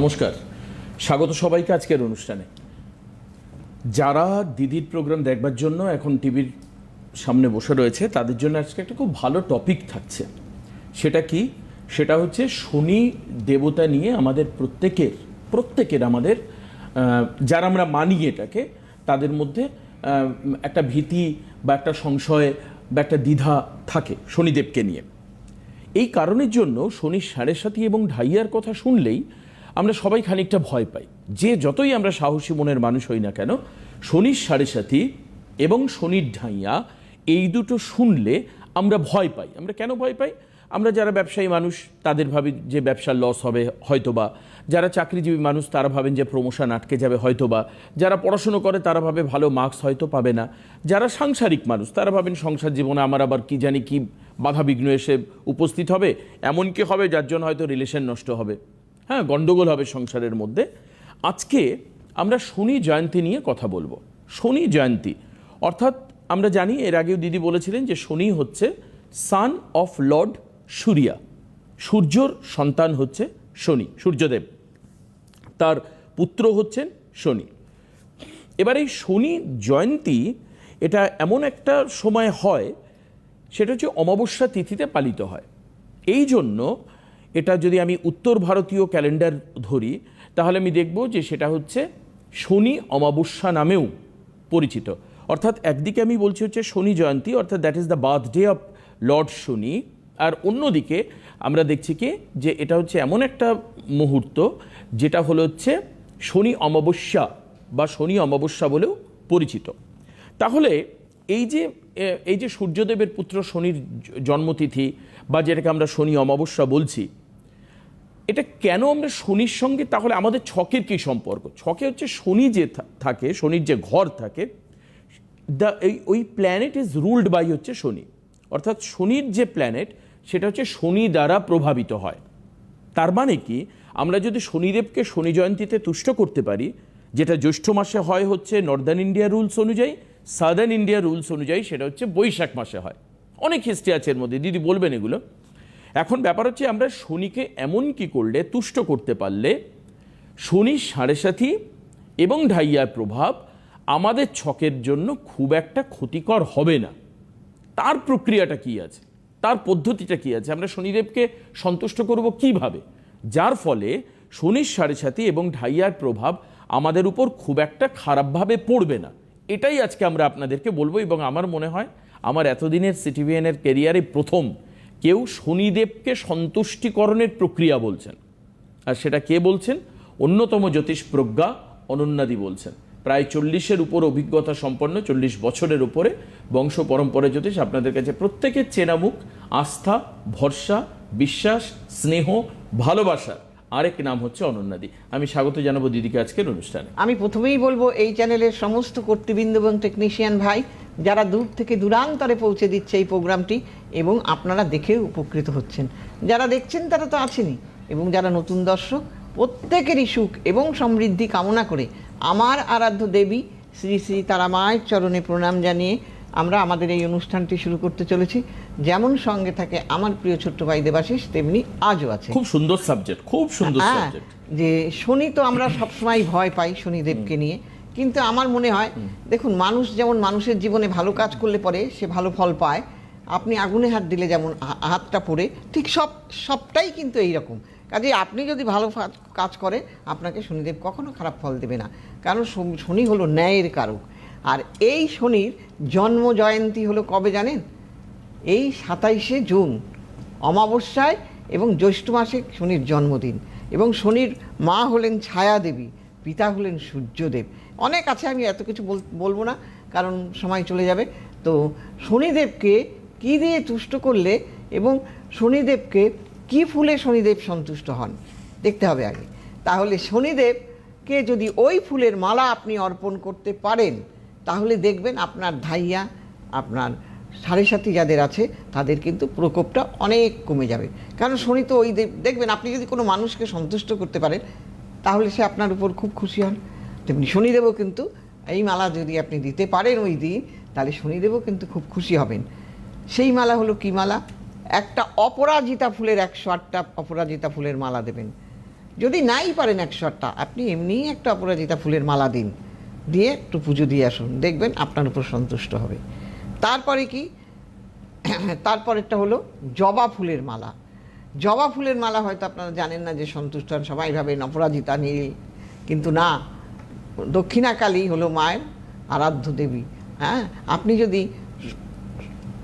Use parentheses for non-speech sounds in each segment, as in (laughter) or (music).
নমস্কার। স্বাগত সবাইকে আজকের অনুষ্ঠানে। যারা দিদির প্রোগ্রাম দেখবার জন্য এখন টিভির সামনে বসে রয়েছে, তাদের জন্য আজকে একটা খুব ভালো টপিক থাকছে। সেটা কি? সেটা হচ্ছে শনি দেবতা নিয়ে আমাদের প্রত্যেকের প্রত্যেকের আমাদের যারা আমরা মানি এটাকে, তাদের মধ্যে একটা ভীতি বা একটা সংশয় বা একটা দ্বিধা থাকে শনিদেবকে নিয়ে। এই কারণের জন্য শনির সাড়ে সাথী এবং ঢাইয়ার কথা শুনলেই আমরা সবাই খানিকটা ভয় পাই। যে যতই আমরা সাহসী মনের মানুষ হই না কেন, শনির সাড়ে সাথী এবং শনির ঢাইয়া এই দুটো শুনলে আমরা ভয় পাই। আমরা কেন ভয় পাই? আমরা যারা ব্যবসায়ী মানুষ, তাদের ভাবি যে ব্যবসার লস হবে হয়তোবা। যারা চাকরিজীবী মানুষ, তারা ভাবেন যে প্রমোশন আটকে যাবে হয়তোবা। যারা পড়াশুনো করে, তারা ভাবে ভালো মার্কস হয়তো পাবে না। যারা সাংসারিক মানুষ, তারা ভাবেন সংসার জীবনে আমার আবার কি জানি কি বাধা বিঘ্ন এসে উপস্থিত হবে। এমন কি হবে যার জন্য হয়তো রিলেশন নষ্ট হবে। হ্যাঁ গন্ডগোল হবে সংসারের মধ্যে। আজকে আমরা শনি জয়ন্তী নিয়ে কথা বলব। শনি জয়ন্তী। অর্থাৎ আমরা জানি, এর আগেও দিদি বলেছিলেন যে শনি হচ্ছে সান অফ লর্ড সূর্যা। সূর্যর সন্তান হচ্ছে শনি, সূর্যদেব। তার পুত্র হচ্ছেন শনি। এবার এই শনি জয়ন্তী, এটা এমন একটা সময় হয়, সেটা হচ্ছে অমাবস্যা তিথিতে পালিত হয়। এই জন্য এটা যদি আমি উত্তর ভারতীয় ক্যালেন্ডার ধরি, তাহলে আমি দেখব যে সেটা হচ্ছে শনি অমাবস্যা নামেও পরিচিত। অর্থাৎ একদিকে আমি বলছি হচ্ছে শনি জয়ন্তী, অর্থাৎ that is the birthday of Lord Shani. আর অন্যদিকে আমরা দেখছি কি, যে এটা হচ্ছে এমন একটা মুহূর্ত, যেটা হলো হচ্ছে শনি অমাবস্যা বা শনি অমাবস্যা বলেও পরিচিত। তাহলে এই যে এই যে সূর্যদেবের পুত্র শনির জন্মতিথি বা যেটাকে আমরা শনি অমাবস্যা বলছি এটা কেন আমরা শনির সঙ্গে, তাহলে আমাদের ছকের কি সম্পর্ক? ছকে হচ্ছে শনি যে থাকে, শনির যে ঘর থাকে দ্য এই, ওই প্ল্যানেট ইজ রুলড বাই হচ্ছে শনি। অর্থাৎ শনির যে প্ল্যানেট সেটা হচ্ছে শনি দ্বারা প্রভাবিত হয়। তার মানে কি, আমরা যদি শনিদেবকে শনি জয়ন্তীতে তুষ্ট করতে পারি, যেটা জ্যৈষ্ঠ মাসে হয় হচ্ছে নর্দার্ন ইন্ডিয়া রুলস অনুযায়ী সাদার্ন ইন্ডিয়া রুলস অনুযায়ী সেটা হচ্ছে বৈশাখ মাসে হয়। অনেক হিস্ট্রি আছে এর মধ্যে, দিদি বলবেন এগুলো। এখন ব্যাপার হচ্ছে আমরা শনিকে এমন কি করলে, তুষ্ট করতে পারলে, শনি সাড়ে সাথী এবং ঢাইয়ার প্রভাব আমাদের ছকের জন্য খুব একটা ক্ষতিকর হবে না। তার প্রক্রিয়াটা কি আছে? তার পদ্ধতিটা কি আছে? আমরা শনিদেবকে সন্তুষ্ট করব কীভাবে? যার ফলে শনির সাড়ে সাথী এবং ঢাইয়ার প্রভাব আমাদের উপর খুব একটা খারাপভাবে পড়বে না। এটাই আজকে আমরা আপনাদেরকে বলব এবং আমার মনে হয় আমার এতদিনের সিটিভিএনের কেরিয়ারে প্রথম কেউ শনিদেবকে সন্তুষ্টিকরণের প্রক্রিয়া বলছেন। আর সেটা কে বলছেন? অন্যতম জ্যোতিষ প্রজ্ঞা অনন্যাদি বলছেন। প্রায় চল্লিশের উপর অভিজ্ঞতা সম্পন্ন, চল্লিশ বছরের উপরে বংশ পরম্পরা জ্যোতিষ আপনাদের কাছে প্রত্যেকের চেনামুখ আস্থা, ভরসা, বিশ্বাস, স্নেহ, ভালোবাসা। আরেক নাম হচ্ছে অনন্যাদি। আমি স্বাগত জানাব দিদিকে আজকের অনুষ্ঠানে। আমি প্রথমেই বলব, এই চ্যানেলের সমস্ত কর্তৃবৃন্দ এবং টেকনিশিয়ান ভাই, যারা দূর থেকে দূরান্তরে পৌঁছে দিচ্ছে এই প্রোগ্রামটি এবং আপনারা দেখেও উপকৃত হচ্ছেন। যারা দেখছেন তারা তো আছেনই এবং যারা নতুন দর্শক, প্রত্যেকেরই সুখ এবং সমৃদ্ধি কামনা করে আমার আরাধ্য দেবী শ্রী শ্রী তারা মায়ের চরণে প্রণাম জানিয়ে আমরা আমাদের এই অনুষ্ঠানটি শুরু করতে চলেছি। যেমন সঙ্গে থাকে আমার প্রিয় ছোট্ট ভাই দেবাশিস তেমনি আজও আছে। খুব সুন্দর সাবজেক্ট খুব সুন্দর হ্যাঁ, সাবজেক্ট যে শনি তো আমরা সবসময় ভয় পাই শনিদেবকে নিয়ে। কিন্তু আমার মনে হয় দেখুন মানুষ যেমন মানুষের জীবনে ভালো কাজ করলে পরে সে ভালো ফল পায়। আপনি আগুনে হাত দিলে যেমন হাতটা পড়ে ঠিক সব সবটাই কিন্তু এই রকম কাজে আপনি যদি ভালো কাজ করে আপনাকে শনিদেব কখনো খারাপ ফল দেবে না। কারণ শনি- শনি হলো ন্যায়ের কারক। আর এই শনির জন্ম জয়ন্তী হলো কবে জানেন? এই সাতাইশে জুন, অমাবস্যায় এবং জ্যৈষ্ঠ মাসে শনির জন্মদিন। এবং শনির মা হলেন ছায়া দেবী পিতা হলেন সূর্যদেব। অনেক আছে, আমি এত কিছু বল- বলব না, কারণ সময় চলে যাবে। তো শনিদেবকে কি দিয়ে তুষ্ট করলে এবং শনিদেবকে কি ফুলে শনিদেব সন্তুষ্ট হন, দেখতে হবে আগে। তাহলে শনিদেবকে যদি ওই ফুলের মালা আপনি অর্পণ করতে পারেন তাহলে দেখবেন আপনার ধাইয়া, আপনার সাড়ে সাথী যাদের আছে, তাদের কিন্তু প্রকোপটা অনেক কমে যাবে। কারণ শনি তো ওই দেখবেন আপনি যদি কোনো মানুষকে সন্তুষ্ট করতে পারেন, তাহলে সে আপনার উপর খুব খুশি হন। তেমনি শনিদেবও কিন্তু, এই মালা যদি আপনি দিতে পারেন ওই দিন, তাহলে শনিদেবও কিন্তু খুব খুশি হবেন। সেই মালা হলো কি মালা? একটা অপরাজিতা ফুলের একশো আটটা অপরাজিতা ফুলের মালা দেবেন। যদি নাই পারেন একশো আটটা, আপনি এমনিই একটা অপরাজিতা ফুলের মালা দিন। দিয়ে একটু পুজো দিয়ে আসুন। দেখবেন আপনার উপর সন্তুষ্ট হবে। তারপরে কি? (clears throat) তারপরেরটা হলো জবা ফুলের মালা। জবা ফুলের মালা হয়তো আপনারা জানেন না যে সন্তুষ্ট হন সবাই ভাবেন অপরাজিতা নীল কিন্তু না, দক্ষিণাকালী হলো মায়ের আরাধ্য দেবী। হ্যাঁ? আপনি যদি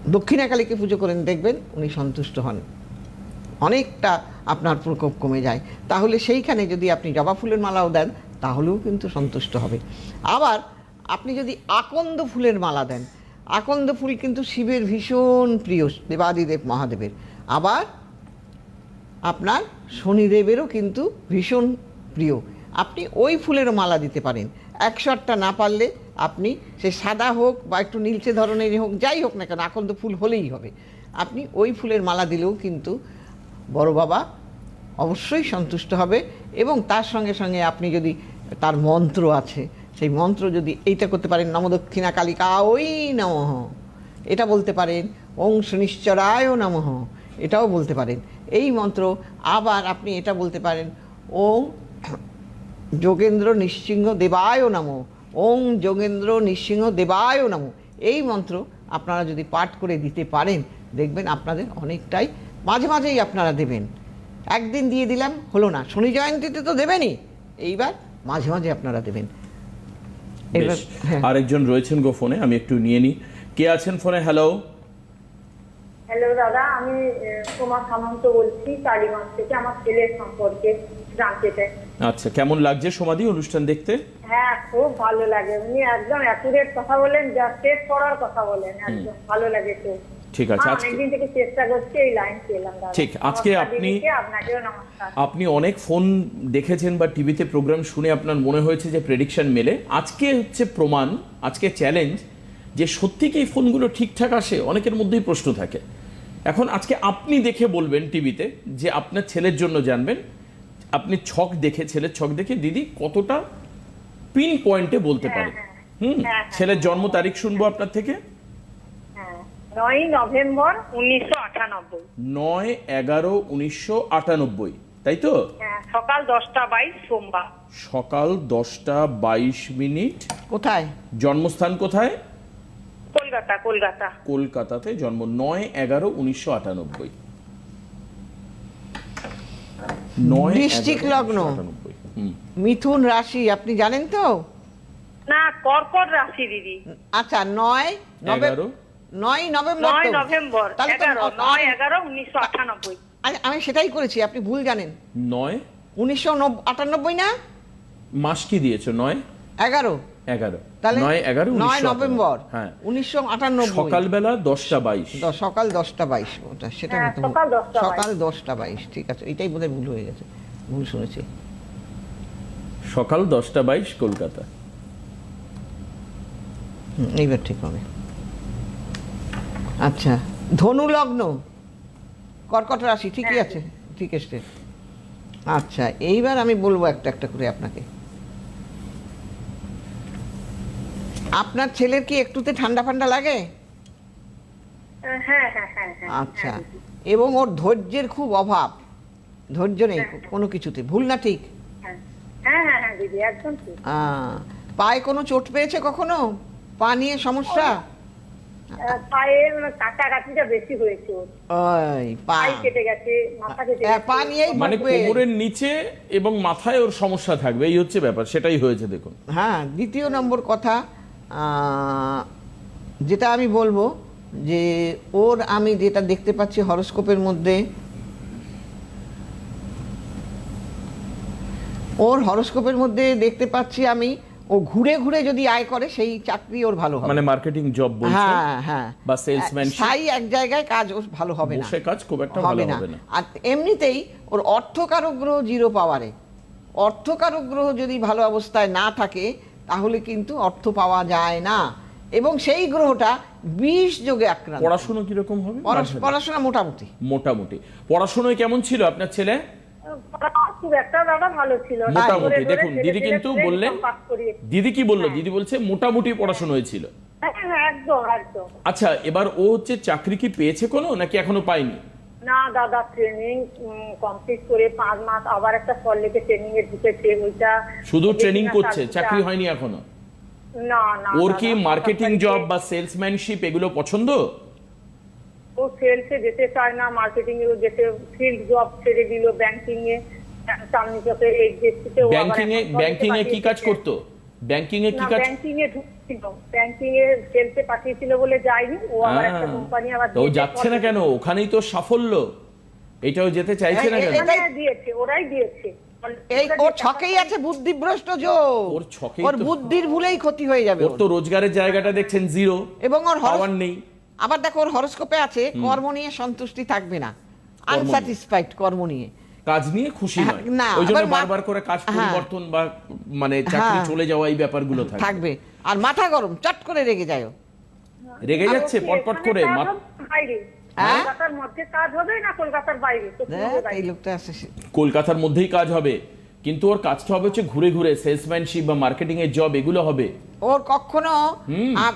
দক্ষিণাকালীকে পুজো করেন, দেখবেন উনি সন্তুষ্ট হন। অনেকটা আপনার প্রকোপ কমে যায়। তাহলে সেইখানে যদি আপনি জবা ফুলের মালাও দেন তাহলেও কিন্তু সন্তুষ্ট হবে। আবার আপনি যদি আকন্দ ফুলের মালা দেন, আকন্দ ফুল কিন্তু শিবের ভীষণ প্রিয়, দেবাদিদেব মহাদেবের। আবার আপনার শনিদেবেরও কিন্তু ভীষণ প্রিয়। আপনি ওই ফুলেরও মালা দিতে পারেন। একশো আটটা না পারলে আপনি সে সাদা হোক বা একটু নীলচে ধরনের হোক, যাই হোক না কেন, আকন্দ ফুল হলেই হবে। আপনি ওই ফুলের মালা দিলেও কিন্তু বড় বাবা অবশ্যই সন্তুষ্ট হবে এবং তার সঙ্গে সঙ্গে আপনি যদি তার মন্ত্র আছে, সেই মন্ত্র যদি এইটা করতে পারেন নমদক্ষিণা কালিকা ওই নমঃ। এটা বলতে পারেন, ওং শনিশ্চরায় নমঃ। এটাও বলতে পারেন। এই মন্ত্র আবার আপনি এটা বলতে পারেন, ওং যোগেন্দ্র নিঃসিংহ দেবায় নমঃ। ওং যোগেন্দ্র নিঃসিংহ দেবায় নমঃ। এই মন্ত্র আপনারা যদি পাঠ করে দিতে পারেন, দেখবেন আপনাদের অনেকটাই, মাঝে মাঝেই আপনারা দেবেন। একদিন দিয়ে দিলাম হলো না। শনি জয়ন্তীতে তো দেবেনই। এইবার মাঝে মাঝে আপনারা দেবেন। হ্যাঁ। আরেকজন রয়েছেন গো ফোনে আমি একটু নিয়ে নিই। কে আছেন ফোনে? হ্যালো হ্যালো দাদা আমি সোমা সামন্ত বলছি কালীগঞ্জ থেকে আমার ছেলের সম্পর্কে জানতে চাই। আচ্ছা কেমন লাগছে সমাধি অনুষ্ঠান দেখতে? হ্যাঁ খুব ভালো লাগে। উনি একদম অ্যাকুরেট কথা বলেন যা শেষ করার কথা বলেন। একদম ভালো লাগে খুব। ঠিক আছে হ্যাঁ, আজকে অনেকদিন থেকে চেষ্টা করছি এই লাইন পেলাম ঠিক, আজকে আপনি- আপনাকেও নমস্কার। আপনি অনেক ফোন দেখেছেন বা টিভিতে প্রোগ্রাম শুনে আপনার মনে হয়েছে যে প্রেডিকশন মেলে। আজকে হচ্ছে প্রমাণ আজকে চ্যালেঞ্জ যে সত্যি কি ফোনগুলো ঠিকঠাক আসে অনেকের মধ্যেই প্রশ্ন থাকে। এখন আজকে আপনি দেখে বলবেন টিভিতে যে আপনার ছেলের জন্য জানবেন। আপনি ছক দেখে ছেলের ছক দেখে দিদি কতটা পিন পয়েন্টে বলতে পারেন হুম হ্যাঁ, হ্যাঁ। ছেলের জন্ম তারিখ শুনব আপনার থেকে। নয়ই নভেম্বর উনিশশো আটানব্বই। নয় এগারো উনিশশো আটানব্বই। তাই তো? হ্যাঁ সকাল দশটা বাইশ সোমবার। সকাল দশটা বাইশ মিনিট। কোথায়? জন্মস্থান কোথায়? কলকাতা কলকাতা। কলকাতাতে জন্ম। নয় এগারো উনিশশো আটানব্বই। বৃশ্চিক লগ্ন। মিথুন রাশি আপনি জানেন তো? না কর্কট রাশি দিদি। আচ্ছা নয় এগারো। নয় নভেম্বর নয় নভেম্বর এগারো নয় এগারো উনিশশো আটানব্বই। আমি সেটাই করেছি আপনি ভুল জানেন। নয়? উনিশশো আটানব্বই না? মাস কি দিয়েছ নয়? এগারো। এগারো। তাহলে নয় এগারো নয় নভেম্বর হ্যাঁ। উনিশশো আটানব্বই। সকালবেলা দশটা বাইশ। সকাল দশটা বাইশ ওটা সেটা হ্যাঁ, সকাল দশটা বাইশ। ঠিক আছে এটাই বোধহয় ভুল হয়ে গেছে ভুল শুনেছি। সকাল দশটা বাইশ কলকাতা। এইবার ঠিক হবে। আচ্ছা। ধনু লগ্ন। কর্কট রাশি ঠিকই আছে ঠিক আছে আচ্ছা এইবার আমি বলব একটা একটা করে আপনাকে। আপনার ছেলের কি একটুতে ঠান্ডা ফান্ডা লাগে? হ্যাঁ হ্যাঁ হ্যাঁ হ্যাঁ আচ্ছা। হ্যাঁ, এবং ওর ধৈর্যের খুব অভাব। ধৈর্য নেই কোনো কিছুতে। ভুল না ঠিক? হ্যাঁ। হ্যাঁ হ্যাঁ হ্যাঁ পায়ে কোনো চোট পেয়েছে কখনো? পা নিয়ে সমস্যা? পায়ে মানে কাটাকাটিটা বেশি হয়েছে ওই পা। কেটে গেছে মাথা কেটে হ্যাঁ, পা নিয়েই মানে কোমরের নিচে এবং মাথায় ওর সমস্যা থাকবে এই হচ্ছে ব্যাপার সেটাই হয়েছে দেখুন। হ্যাঁ দ্বিতীয় নম্বর কথা যেটা আমি বলব যে ওর আমি যেটা দেখতে পাচ্ছি হরস্কোপের মধ্যে ওর হরস্কোপের মধ্যে দেখতে পাচ্ছি আমি ও ঘুরে ঘুরে যদি আয় করে সেই চাকরি ওর ভালো হবে। মানে মার্কেটিং জব বলছেন? হ্যাঁ হ্যাঁ। বা salesmanship? স্থায়ী এক জায়গায় কাজ ওর ভালো হবে না। বসে কাজ খুব একটা ভালো হবে না। আর এমনিতেই ওর অর্থকারক গ্রহ জিরো পাওয়ারে অর্থকারক গ্রহ যদি ভালো অবস্থায় না থাকে তাহলে কিন্তু অর্থ পাওয়া যায় না। এবং সেই গ্রহটা বিষ যোগে আক্রান্ত। পড়াশুনো কীরকম হবে? পড়াশোনা মোটামুটি। মোটামুটি। পড়াশোনায় কেমন ছিল আপনার ছেলে? খুব একটা দাদা ভালো ছিল না। মোটামুটি দেখুন দিদি কিন্তু বললেন দিদি কি বলল? দিদি বলছে মোটামুটি পড়াশোনা হয়েছিল। হ্যাঁ হ্যাঁ একদম একদম। আচ্ছা এবার ও হচ্ছে চাকরি কি পেয়েছে কোনো নাকি এখনও পায়নি? না দাদা ট্রেনিং কমপ্লিট করে পাঁচ মাস আবার একটা সল্লেকে ট্রেনিং এ ঢুকেছে ওইটা শুধু ট্রেনিং করছে চাকরি হয়নি এখনও? না না ওর কি মার্কেটিং জব বা সেলসম্যানশিপ এগুলো পছন্দ? ও সেলসে যেতে চায় না মার্কেটিং এ যেতে ফিল্ড জব ছেড়ে দিল ব্যাংকিং এ। চাঁদনি চকের এইচডিএফসিতে ব্যাংকিং এ ব্যাংকিং এ কি কাজ করতো? ব্যাংকিং এ কি কাজ? ব্যাংকিং এ ঢুকছিল। ব্যাংকিং এ সেলসে পাঠিয়েছিল বলে যায়নি। ও আবার একটা কোম্পানি আবার তো যাচ্ছে না কেন? ওখানেই তো সাফল্য। এটাও যেতে চাইছে না কেন? এই- দিয়েছে ওরাই দিয়েছে। এই ওর ছকেই আছে বুদ্ধিভ্রষ্ট যোগ। ওর ছকেই ওর বুদ্ধির ভুলেই ক্ষতি হয়ে যাবে ওর। তো রোজগারের জায়গাটা দেখছেন জিরো এবং ওর পাওয়ার নেই। আবার দেখো ওর হরস্কোপে আছে কর্ম নিয়ে সন্তুষ্টি থাকবে না। আনস্যাটিসফাইড কর্ম নিয়ে। কাজ নিয়ে খুশি হ্যাঁ, নয়। না, ওই জন্য বারবার করে কাজ হ্যাঁ। পরিবর্তন বা মানে চাকরি হ্যাঁ। চলে যাওয়া এই ব্যাপারগুলো থাকে। থাকবে। আর মাথা গরম চট করে রেগে যায়। রেগে যাচ্ছে পটপট করে কলকাতার মধ্যেই কাজ হবে। কিন্তু ওর কাজটা হবে হচ্ছে ঘুরে ঘুরে সেলসম্যানশিপ বা মার্কেটিং এর জব এগুলো হবে। ওর কখনো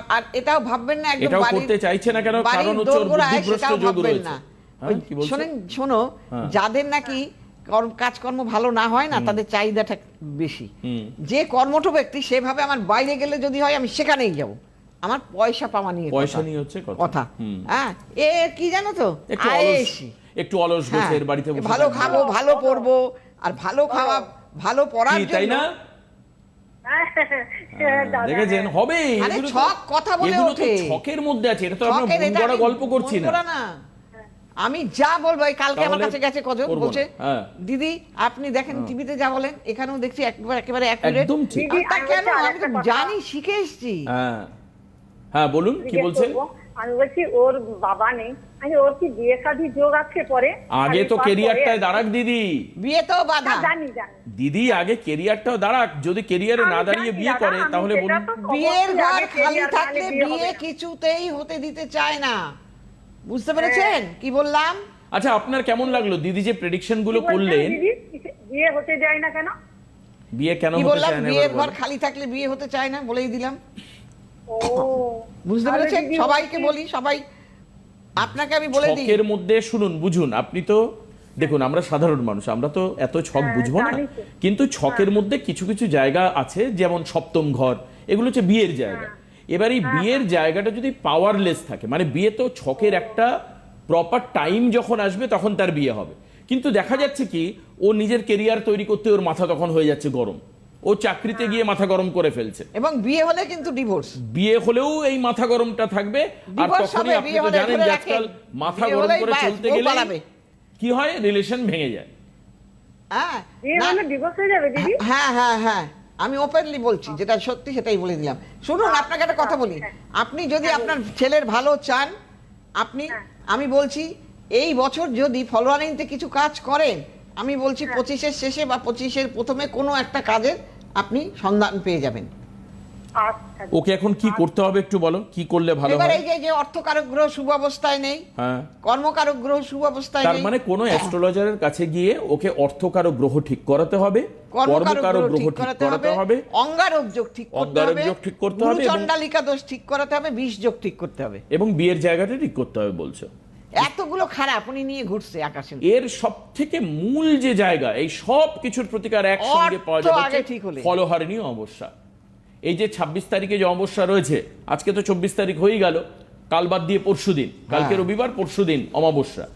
আর- এটাও ভাববেন না একদম এটাও করতে চাইছে না কেন? কারণ হচ্ছে ওর বুদ্ধিভ্রষ্ট যোগ রয়েছে। হ্যাঁ? শোনেন শোনো হ্যাঁ। যাদের নাকি কাজকর্ম ভালো না হয় না তাদের চাহিদাটা বেশি। যে কর্মঠ ব্যক্তি সেভাবে আমার বাইরে গেলে যদি হয় আমি সেখানেই যাব। আমার পয়সা পাওয়া নিয়ে পয়সা নিয়ে হচ্ছে কথা। হ্যাঁ এ কি জানো তো? একটু অলস একটু অলস হ্যাঁ, বাড়িতে ভালো খাব ভালো পড়ব আর ভালো খাওয়া ভালো পড়ার তাই না? হ্যাঁ, দেখেছেন? হ্যাঁ। হবে আরে ছক কথা বলে ওঠে। ছকের মধ্যে আছে এটা তো আমরা মন গড়া গল্প করছি না। আমি যা বলব এই কালকে আমার কাছে গেছে কজন? বলছে হ্যাঁ। দিদি আপনি দেখেন টিভিতে যা বলেন এখানেও দেখছি একবার একেবারে accurate। একদম ঠিক। আমি তা কেন? আমি তো জানি শিখে এসেছি। হ্যাঁ। হ্যাঁ বলুন কি বলছেন? আমি বলছি ওর বাবা নেই। আমি ওর কি বিয়ে শাদী যোগ আছে পরে? আগে তো কেরিয়ারটায় দাঁড়াক দিদি। বিয়ে তো বাধা। জানি জানি। দিদি আগে কেরিয়ারটাও দাঁড়াক। যদি কেরিয়ারে না দাঁড়িয়ে বিয়ে করে তাহলে বলুন। বিয়ের ঘর খালি থাকলে বিয়ে। কিছুতেই হতে দিতে চায় না। বুঝতে পেরেছেন? কি বললাম? আচ্ছা আপনার কেমন লাগল? দিদি যে প্রেডিকশনগুলো করলেন। বিয়ে হতে যায় না কেন? বিয়ে কেন হতে বললাম? চায় না বিয়ের ঘর খালি থাকলে বিয়ে হতে চায় না বলেই দিলাম। ও। বুঝতে পেরেছেন? সবাইকে বলি সবাই আপনাকে আমি বলে দিই। ছকের মধ্যে শুনুন বুঝুন আপনি তো দেখুন আমরা সাধারণ মানুষ আমরা তো এত ছক হ্যাঁ, বুঝব না। কিন্তু ছকের মধ্যে কিছু কিছু জায়গা আছে যেমন সপ্তম ঘর এগুলো হচ্ছে বিয়ের জায়গা। এবার এই বিয়ের জায়গাটা যদি পাওয়ারলেস থাকে মানে বিয়ে তো ছকের একটা প্রপার টাইম যখন আসবে তখন তার বিয়ে হবে। কিন্তু দেখা যাচ্ছে কি ও নিজের কেরিয়ার তৈরি করতে ওর মাথা তখন হয়ে যাচ্ছে গরম। ও চাকরিতে গিয়ে মাথা গরম করে ফেলছে। এবং বিয়ে হলে কিন্তু ডিভোর্স বিয়ে হলেও এই মাথা গরমটা থাকবে আর তখনই আপনি তো জানেন যে আজকাল মাথা গরম করে চলতে গেলে কি হয়? রিলেশন ভেঙে যায়। হ্যাঁ হয়ে যাবে দিদি? হ্যাঁ হ্যাঁ হ্যাঁ আমি ওপেনলি বলছি যেটা সত্যি সেটাই বলে দিলাম। শুনুন আপনাকে একটা কথা বলি। আপনি যদি আপনার ছেলের ভালো চান আপনি হ্যাঁ। আমি বলছি এই বছর যদি ফলোয়ারিংতে কিছু কাজ করেন আমি বলছি হ্যাঁ। পঁচিশের শেষে বা পঁচিশের প্রথমে কোনো একটা কাজের আপনি সন্ধান পেয়ে যাবেন। আচ্ছা। ওকে এখন কি করতে হবে একটু বলো? কি করলে ভালো এবার এই যে যে অর্থকারক গ্রহ শুভ অবস্থায় নেই হ্যাঁ। কর্মকারক গ্রহ শুভ অবস্থায় তার মানে কোনো অ্যাস্ট্রোলজারের কাছে গিয়ে ওকে অর্থকারক গ্রহ ঠিক করাতে হবে কর্মকারক গ্রহ ঠিক করাতে হবে অঙ্গারক যোগ ঠিক করতে অঙ্গারক যোগ ঠিক করতে হবে চণ্ডালিকা দোষ ঠিক করাতে হবে বিষ যোগ ঠিক করতে হবে। এবং বিয়ের জায়গাটা ঠিক করতে হবে বলছো। এতগুলো খারাপ উনি নিয়ে ঘুরছে আকাশে। এর সব থেকে মূল যে জায়গা এই সব কিছুর প্রতিকার একসঙ্গে পাওয়া যাবে আগে হচ্ছে ঠিক হলে। ফলহারিণী অমাবস্যা। এই যে ২৬ তারিখে যে অমাবস্যা রয়েছে আজকে তো চব্বিশ তারিখ হয়েই গেল কাল বাদ দিয়ে পরশু দিন কালকে হ্যাঁ। রবিবার পরশু দিন অমাবস্যা।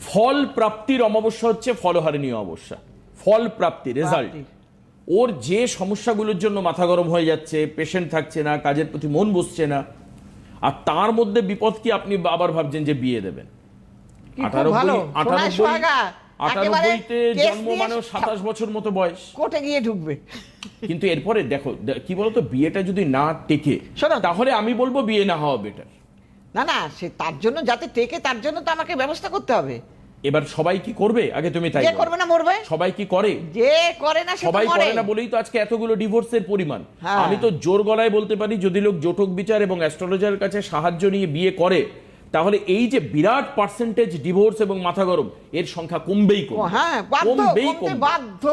ফল প্রাপ্তির অমাবস্যা হচ্ছে ফলহারিণী অমাবস্যা। ফল প্রাপ্তি রেজাল্ট। ওর যে সমস্যাগুলোর জন্য মাথা গরম হয়ে যাচ্ছে পেশেন্ট থাকছে না কাজের প্রতি মন বসছে না আর তার মধ্যে বিপদ কি আপনি আবার ভাবছেন যে বিয়ে দেবেন? আটানব্বই আটানব্বই আটানব্বইতে জন্ম মানেও সাতাশ বছর মতো বয়স। কোর্টে গিয়ে ঢুকবে। কিন্তু এরপরে দেখো কি বলতো বিয়েটা যদি না টেকে। তাহলে আমি বলব বিয়ে না হওয়া বেটার না না সে তার জন্য যাতে টেকে তার জন্য তো আমাকে ব্যবস্থা করতে হবে। এবার সবাই কি করবে? আগে তুমি তাই করবে না মরবে? সবাই কি করে? যে করে না সবাই করে না বলেই তো আজকে এতগুলো ডিভোর্সের পরিমাণ। হ্যাঁ। আমি তো জোর গলায় বলতে পারি যদি লোক জটক বিচার এবং অ্যাস্ট্রোলজারের কাছে সাহায্য নিয়ে বিয়ে করে তাহলে এই যে বিরাট পার্সেন্টেজ ডিভোর্স এবং মাথা গরম এর সংখ্যা কমবেই হ্যাঁ কমবেই বাধ্য।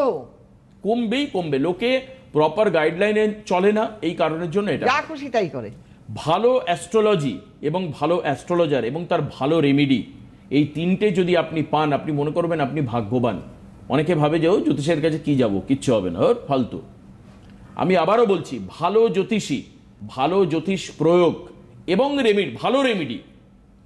কমবেই কমবে। লোকে প্রপার গাইডলাইনে চলে না এই কারণের জন্য এটা। যা খুশি তাই করে। ভালো অ্যাস্ট্রোলজি এবং ভালো অ্যাস্ট্রোলজার এবং তার ভালো রেমিডি এই তিনটে যদি আপনি পান, আপনি মনে করবেন আপনি ভাগ্যবান। অনেকে ভাবে যে, ও, জ্যোতিষের কাছে কি যাব? কিচ্ছু হবে না। ওর ফালতু। আমি আবারও বলছি, ভালো জ্যোতিষী, ভালো জ্যোতিষ প্রয়োগ এবং রেমিডি ভালো রেমিডি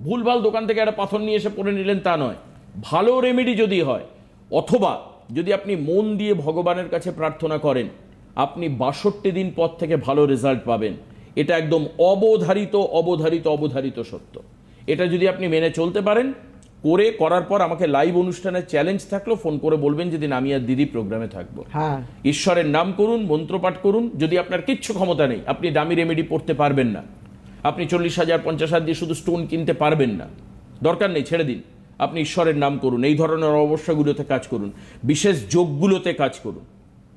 ভুলভাল দোকান থেকে একটা পাথর নিয়ে এসে পড়ে নিলেন তা নয়। ভালো রেমেডি যদি হয়, অথবা যদি আপনি মন দিয়ে ভগবানের কাছে প্রার্থনা করেন, আপনি বাষট্টি দিন পর থেকে ভালো রেজাল্ট পাবেন। এটা একদম অবধারিত অবধারিত অবধারিত সত্য। এটা যদি আপনি মেনে চলতে পারেন করে করার পর আমাকে লাইভ অনুষ্ঠানে চ্যালেঞ্জ থাকল ফোন করে বলবেন যেদিন আমি আর দিদি প্রোগ্রামে থাকব। হ্যাঁ। ঈশ্বরের নাম করুন মন্ত্রপাঠ করুন যদি আপনার কিচ্ছু ক্ষমতা নেই আপনি দামি রেমেডি পড়তে পারবেন না। আপনি চল্লিশ হাজার পঞ্চাশ হাজার দিয়ে শুধু স্টোন কিনতে পারবেন না। দরকার নেই ছেড়ে দিন। আপনি ঈশ্বরের নাম করুন এই ধরনের অবস্যাগুলোতে কাজ করুন বিশেষ যোগগুলোতে কাজ করুন।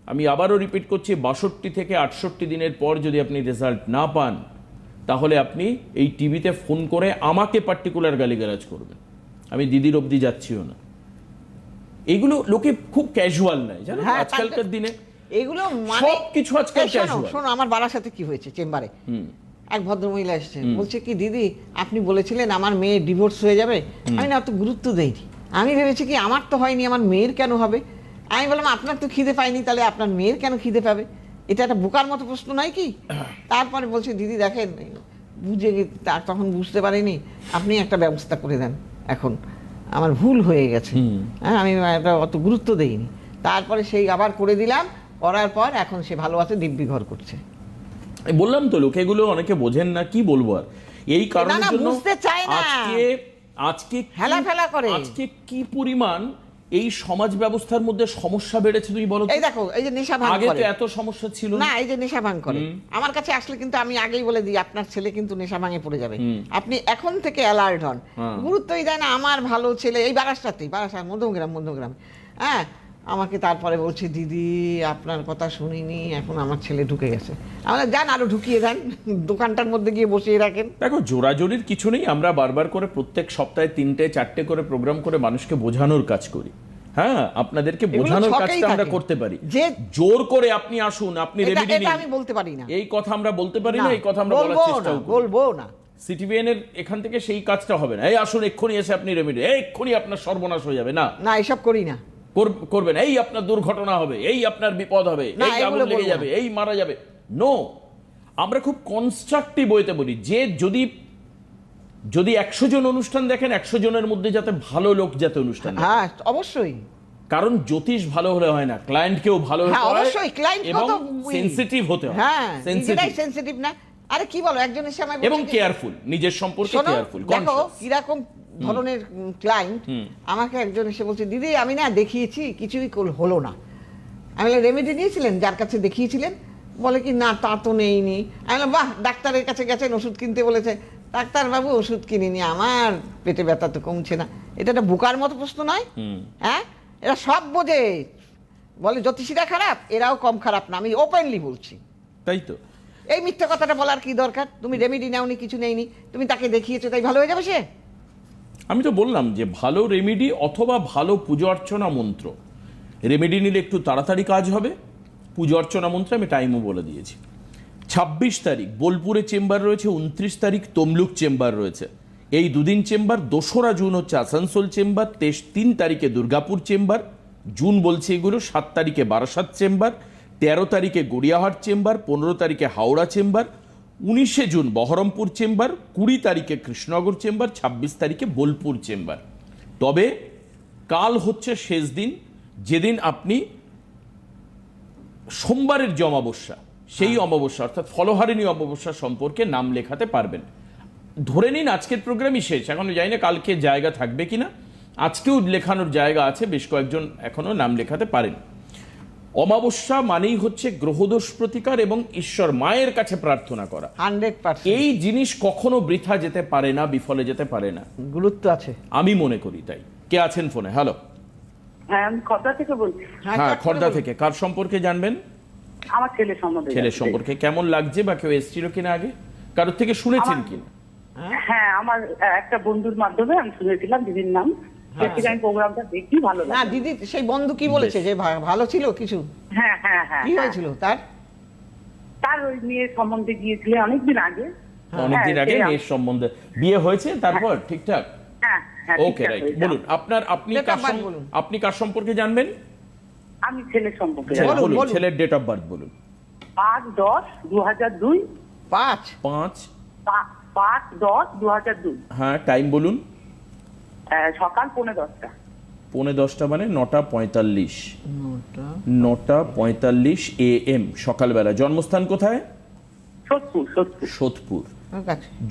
আমি আবারও রিপিট করছি বাষট্টি থেকে আটষট্টি দিনের পর যদি আপনি রেজাল্ট না পান তাহলে আপনি এই টিভিতে ফোন করে আমাকে পার্টিকুলার গালিগালাজ করবেন। আমি দিদির অবধি যাচ্ছিও না। এগুলো লোকে খুব ক্যাজুয়াল নেয় জানো হ্যাঁ, আজকালকার দিনে এগুলো মানে সবকিছু আজকাল এই শোনো, আমার বাবার সাথে কি হয়েছে চেম্বারে? এক ভদ্রমহিলা এসেছে বলছে কি দিদি আপনি বলেছিলেন আমার মেয়ে ডিভোর্স হয়ে যাবে। আমি না অত গুরুত্ব দেইনি। আমি ভেবেছি কি আমার তো হয়নি আমার মেয়ের কেন হবে? আমি বললাম আপনার তো খিদে পাইনি তাহলে আপনার মেয়ের কেন খিদে পাবে? এটা একটা বোকার মতো প্রশ্ন নয় কি? (clears throat) তারপরে বলছে দিদি দেখেন বুঝে গে- তা- তখন বুঝতে পারিনি। আপনি একটা ব্যবস্থা করে দেন। এখন। আমার ভুল হয়ে গেছে। হ্যাঁ আমি এটা অত গুরুত্ব দেইনি। তারপরে সেই আবার করে দিলাম করার পর এখন সে ভালো আছে দিব্যি ঘর করছে। বললাম তো লোক এগুলো অনেকে বোঝেন না কি বলব আর? এই কারণে বুঝতে চায় না। আজকে আজকে হেলা ফেলা করে। আজকে কি পরিমাণ এই সমাজ ব্যবস্থার মধ্যে সমস্যা বেড়েছে তুমি বলো? এই দেখো এই যে নেশা ভাঙ আগে করে। তো এত সমস্যা ছিল। না এই যে নেশা ভাঙ করে। আমার কাছে আসলে কিন্তু আমি আগেই বলে দিই আপনার ছেলে কিন্তু নেশা ভাঙে পড়ে যাবে। আপনি এখন থেকে অ্যালার্ট হন। হ্যাঁ। গুরুত্বই দেয় না আমার ভালো ছেলে এই বারাসটাতেই বারাসাত মধ্যমগ্রাম মধ্যমগ্রাম। হ্যাঁ আমাকে তারপরে বলছে দিদি আপনার কথা শুনিনি এখন আমার ছেলে ঢুকে গেছে। আমরা যান আরও ঢুকিয়ে দেন দোকানটার মধ্যে গিয়ে বসিয়ে রাখেন। দেখো জোরাজোরির কিছু নেই আমরা বারবার করে প্রত্যেক সপ্তাহে তিনটে চারটে করে প্রোগ্রাম করে মানুষকে বোঝানোর কাজ করি। হ্যাঁ আপনাদেরকে বোঝানোর কাজটা আমরা করতে পারি। যে- জোর করে আপনি আসুন আপনি রেমেডি এটা আমি বলতে পারি না। এই কথা আমরা বলতে পারি না এই কথা আমরা বলার করি। বলব না। সিটিভিএন এর এখান থেকে সেই কাজটা হবে না। এই আসুন এক্ষুনি এসে আপনি রেমেডি এক্ষুনি আপনার সর্বনাশ হয়ে যাবে না। না এসব করি না। করবেন এই আপনার দুর্ঘটনা হবে এই আপনার বিপদ হবে এই আগুন লেগে যাবে এই মারা যাবে। নো আমরা খুব কনস্ট্রাকটিভ বইতে বলি যে যদি যদি একশো জন অনুষ্ঠান দেখেন একশো জনের মধ্যে যাতে ভালো লোক যাতে অনুষ্ঠান হ্যাঁ অবশ্যই। কারণ জ্যোতিষ ভালো হলে হয় না ক্লায়েন্ট ক্লায়েন্টকেও ভালো হতে হ্যাঁ হয় অবশ্যই ক্লায়েন্ট এবং সেনসিটিভ হতে হয়। হ্যাঁ সেনসিটিভ না আরে কি বলো একজন এসে আমায় এবং কেয়ারফুল নিজের সম্পর্কে কেয়ারফুল দেখো কীরকম ধরনের ক্লায়েন্ট আমাকে একজন এসে বলছে দিদি আমি না দেখিয়েছি কিছুই হলো না। আমি রেমেডি নিয়েছিলেন? যার কাছে দেখিয়েছিলেন? বলে কি না তা তো নেইনি। আমি বাহ ডাক্তারের কাছে গেছেন ওষুধ কিনতে বলেছে। ডাক্তার বাবু ওষুধ কিনিনি আমার পেটে ব্যথা তো কমছে না। এটা একটা বোকার মতো প্রশ্ন নয়। হ্যাঁ? এরা সব বোঝে। বলে জ্যোতিষীরা খারাপ এরাও কম খারাপ না। আমি ওপেনলি বলছি। তাই তো। এই মিথ্যে কথাটা বলার কি দরকার? তুমি রেমেডি নাওনি, কিছু নেইনি। তুমি তাকে দেখিয়েছো, তাই ভালো হয়ে যাবে সে? আমি তো বললাম যে ভালো রেমেডি অথবা ভালো পুজো অর্চনা মন্ত্র। রেমেডি নিলে একটু তাড়াতাড়ি কাজ হবে। পুজো অর্চনা মন্ত্রে আমি টাইমও বলে দিয়েছি। ছাব্বিশ তারিখ, বোলপুরে চেম্বার রয়েছে, উনত্রিশ তারিখ তমলুক চেম্বার রয়েছে। এই দুদিন চেম্বার, দোসরা জুন হচ্ছে আসানসোল চেম্বার, তেইশ তিন তারিখে দুর্গাপুর চেম্বার, জুন বলছে এগুলো, সাত তারিখে বারাসাত চেম্বার তেরো তারিখে গড়িয়াহাট চেম্বার পনেরো তারিখে হাওড়া চেম্বার উনিশে জুন বহরমপুর চেম্বার কুড়ি তারিখে কৃষ্ণনগর চেম্বার ছাব্বিশ তারিখে বোলপুর চেম্বার। তবে কাল হচ্ছে শেষ দিন যেদিন আপনি সোমবারের যে অমাবস্যা সেই অমাবস্যা অর্থাৎ ফলহারিণী অমাবস্যা সম্পর্কে নাম লেখাতে পারবেন। ধরে নিন আজকের প্রোগ্রামই শেষ এখন জানি না কালকে জায়গা থাকবে কিনা। আজকেও লেখানোর জায়গা আছে বেশ কয়েকজন এখনও নাম লেখাতে পারেন। অমাবস্যা মানেই হচ্ছে গ্রহদোষ প্রতিকার এবং ঈশ্বর মায়ের কাছে প্রার্থনা করা। Hundred percent. এই জিনিস কখনো বৃথা যেতে পারে না বিফলে যেতে পারে না। গুরুত্ব আছে। আমি মনে করি তাই। কে আছেন ফোনে? হ্যালো হ্যাঁ খর্দা থেকে বলছি। হ্যাঁ খর্দা থেকে কার সম্পর্কে জানবেন? আমার ছেলে সম্বন্ধে জানতে সম্পর্কে। কেমন লাগছে বা কেউ এসেছিল কিনা আগে? কারোর থেকে শুনেছেন কিনা? হ্যাঁ আমার একটা বন্ধুর মাধ্যমে আমি শুনেছিলাম দিদির নাম। আমি প্রোগ্রামটা দেখি ভালো না দিদি সেই বন্ধু কি বলেছে যে ভালো ছিল কিছু? হ্যাঁ হ্যাঁ হ্যাঁ কি হ্যাঁ। হয়েছিল তার? তার ওই মেয়ের সম্বন্ধে গিয়েছিলে অনেকদিন আগে। অনেকদিন হ্যাঁ, আগে মেয়ের সম্বন্ধে। বিয়ে হয়েছে তারপর ঠিকঠাক? হ্যাঁ হ্যাঁ ওকে রাইট বলুন আপনার আপনি কার। আপনি কার সম্পর্কে জানবেন? আমি ছেলের সম্পর্কে ছেলে, জানি। বলুন। ছেলের ডেট অফ বার্থ বলুন। পাঁচ দশ দু হাজার দুই। পাঁচ। পাঁচ? পাঁচ দশ দু হাজার দুই। হ্যাঁ টাইম বলুন। সকাল পৌনে দশটা। পৌনে দশটা মানে নটা পঁয়তাল্লিশ। নটা পঁয়তাল্লিশ এ এম সকালবেলা। জন্মস্থান কোথায়? সোদপুর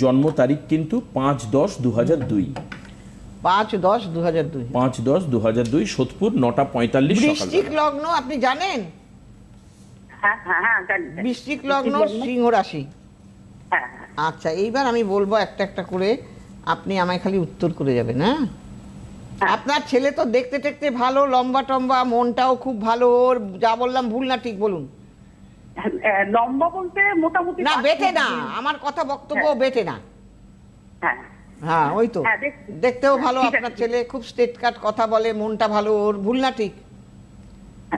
জন্ম তারিখ কিন্তু পাঁচ দশ দু হাজার দুই। পাঁচ দশ দু হাজার দুই। পাঁচ দশ দু হাজার দুই সোদপুর নটা পঁয়তাল্লিশ বৃশ্চিক লগ্ন আপনি জানেন? হ্যাঁ হ্যাঁ হ্যাঁ। বৃশ্চিক লগ্ন সিংহ রাশি আচ্ছা এইবার আমি বলব একটা একটা করে আপনি আমায় খালি উত্তর করে যাবেন হ্যাঁ? আপনার ছেলে তো দেখতে টেকতে ভালো লম্বা টম্বা মনটাও খুব ভালো ওর যা বললাম ভুল না ঠিক বলুন। হ্যাঁ, লম্বা বলতে মোটামুটি না বেটে না আমার কথা বক্তব্য হ্যাঁ। বেটে না। হ্যাঁ। হ্যাঁ ওই তো। হ্যাঁ, দেখতেও ভালো আপনার ছেলে খুব স্টেট কাট কথা বলে মনটা ভালো ওর ভুল না ঠিক?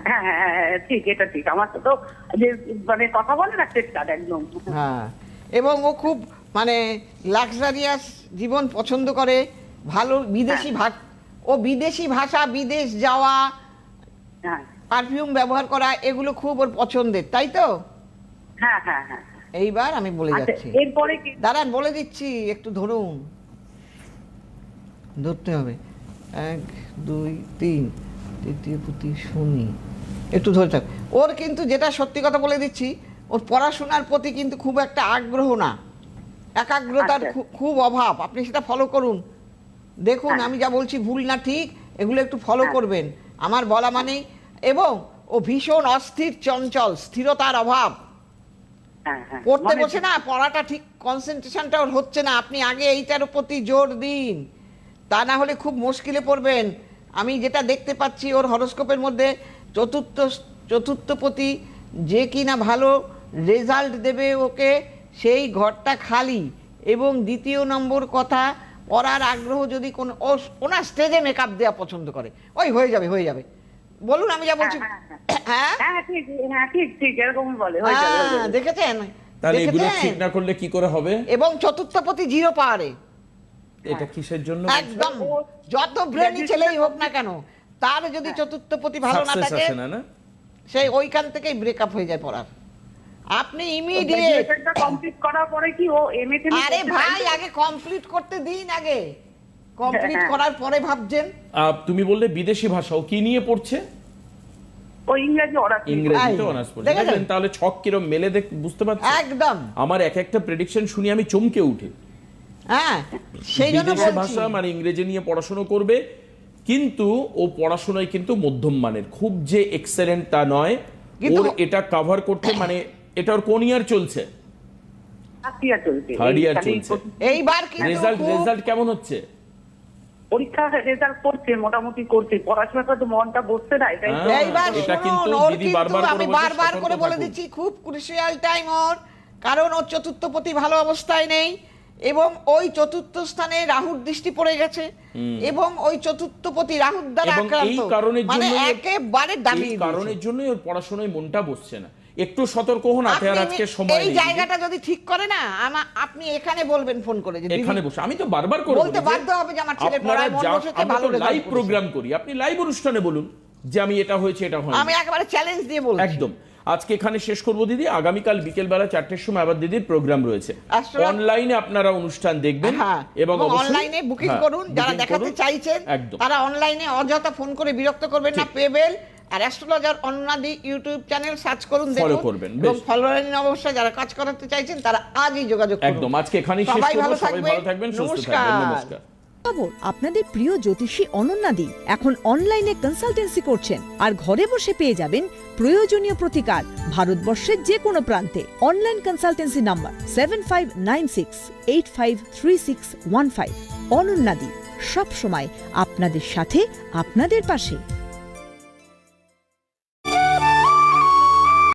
হ্যাঁ হ্যাঁ হ্যাঁ, হ্যাঁ, ঠিক এটা ঠিক। আমার তো যে মানে কথা বলে না সেটা একদম। হ্যাঁ এবং ও খুব মানে লাক্সারিয়াস জীবন পছন্দ করে ভালো বিদেশি হ্যাঁ। ভাষা ও বিদেশি ভাষা বিদেশ যাওয়া হ্যাঁ। পারফিউম ব্যবহার করা এগুলো খুব ওর পছন্দের তাই তো? হ্যাঁ হ্যাঁ হ্যাঁ। এইবার আমি বলে আচ্ছা যাচ্ছি। এরপরে দাঁড়ান বলে দিচ্ছি একটু ধরুন। ধরতে হবে। এক দুই তিন তৃতীয় পুঁতি শনি। একটু ধরে থাক। ওর কিন্তু যেটা সত্যি কথা বলে দিচ্ছি ওর পড়াশোনার প্রতি কিন্তু খুব একটা আগ্রহ না। একাগ্রতার আচ্ছা। খুব অভাব। আপনি সেটা ফলো করুন। দেখুন হ্যাঁ। আমি যা বলছি ভুল না ঠিক এগুলো একটু ফলো হ্যাঁ। করবেন। আমার বলা মানেই এবং ও ভীষণ অস্থির চঞ্চল স্থিরতার অভাব। হ্যাঁ পড়তে মানে- বসে না পড়াটা ঠিক কনসেন্ট্রেশনটা ওর হচ্ছে না। আপনি আগে এইটার প্রতি জোর দিন। তা না হলে খুব মুশকিলে পড়বেন। আমি যেটা দেখতে পাচ্ছি ওর হরস্কোপের মধ্যে চতুর্থ চতুর্থ প্রতি যে কিনা ভালো রেজাল্ট দেবে ওকে সেই ঘরটা খালি এবং দ্বিতীয় নম্বর কথা পড়ার আগ্রহ যদি কোন ওনার স্টেজে মেকআপ দেওয়া পছন্দ করে ওই হয়ে যাবে হয়ে যাবে। বলুন আমি যা বলছি। হ্যাঁ, হ্যাঁ। হ্যাঁ ঠিক হ্যাঁ ঠিক ঠিক এরকম বলে হয়ে যাবে, হয়ে হ্যাঁ, যাবে। দেখেছেন? তাহলে এগুলো ঠিক না করলে কি করে হবে? এবং চতুর্থপতি জিরো পাওয়ারে। এটা কিসের জন্য একদম। যত ব্রেনি ছেলেই হোক না কেন তার যদি চতুর্থপতি ভালো থাকে না সেই ওইখান থেকেই ব্রেকআপ হয়ে যায় পড়ার। আপনি ইমিডিয়েট কমপ্লিট করার পরে কি ও এমএ তে আরে ভাই আগে কমপ্লিট করতে দিন আগে। কমপ্লিট হ্যাঁ। করার পরে ভাবছেন। তুমি বললে বিদেশি ভাষা ও কি নিয়ে পড়ছে? ও ইংরেজি অর্ডার ইংরেজিতে অনার্স পড়ছে? দেখলেন তাহলে ছক কিরম মেলে দেখ বুঝতে পারছেন? একদম। আমার এক একটা প্রেডিকশন শুনি আমি চমকে উঠি। হ্যাঁ সেই জন্য বলছি। ভাষা মানে ইংরেজি নিয়ে পড়াশোনা করবে কিন্তু ও পড়াশোনায় কিন্তু মধ্যম মানের। খুব যে এক্সেলেন্ট তা নয় কিন্তু- ওর এটা কভার করতে মানে এটা ওর কোন ইয়ার চলছে? থার্ড ইয়ার চলছে। এইবার রেজাল্ট রেজাল্ট কেমন হচ্ছে? পরীক্ষা রেজাল্ট করছে মোটামুটি করছে। পড়াশোনাটা তো মনটা বসছে না এটাই তো- হ্যাঁ, এইবার এটা কিন্তু দিদি বারবার আমি বারবার করে বলে দিচ্ছি খুব ক্রুশিয়াল টাইম ওর কারণ ওর চতুর্থপতি ভালো অবস্থায় নেই এবং ওই চতুর্থ স্থানে রাহুর দৃষ্টি পড়ে গেছে এবং ওই চতুর্থপতি রাহুর দ্বারা আক্রান্ত। কারণের মানে একেবারে এই দাবিয়ে কারণের জন্যই ওর পড়াশোনায় মনটা বসছে না। একটু সতর্ক হন আর আজকে সময় এই জায়গাটা যদি ঠিক করে না আমা- আপনি এখানে বলবেন ফোন করে যে এখানে বসে আমি তো বারবার করে বলতে বাধ্য হবে যে আমার আপনারা পড়ায় মন যা বসেছে, ভালো লাইভ প্রোগ্রাম করি। আপনি লাইভ অনুষ্ঠানে বলুন যে আমি এটা হয়েছে এটা হয় আমি একেবারে চ্যালেঞ্জ দিয়ে বলছি। একদম। আজকে এখানে শেষ করব দিদি। আগামীকাল বিকেল বেলা চারটের সময় আবার দিদির প্রোগ্রাম রয়েছে। অনলাইনে আপনারা অনুষ্ঠান দেখবেন হ্যাঁ এবং অনলাইনে বুকিং হ্যাঁ, করুন। যারা দেখাতে চাইছেন তারা অনলাইনে অযথা ফোন করে বিরক্ত করবেন না পেবেল আর astrologer Ananyadi YouTube channel search করুন দেখুন। করবেন, এবং। ফলোয়ারিং অবস্থায় যারা কাজ করাতে চাইছেন তারা আজই যোগাযোগ করুন। একদম আজকে এখানেই শেষ সবাই ভালো থাকবেন। সুস্থ থাকবেন নমস্কার। খবর আপনাদের প্রিয় জ্যোতিষী অনন্যাদি এখন অনলাইনে কনসালটেন্সি করছেন আর ঘরে বসে পেয়ে যাবেন প্রয়োজনীয় প্রতিকার ভারতবর্ষের যে কোনো প্রান্তে। Online consultancy number seven five nine six eight five three six one five Ananyadi সবসময় আপনাদের সাথে আপনাদের পাশে।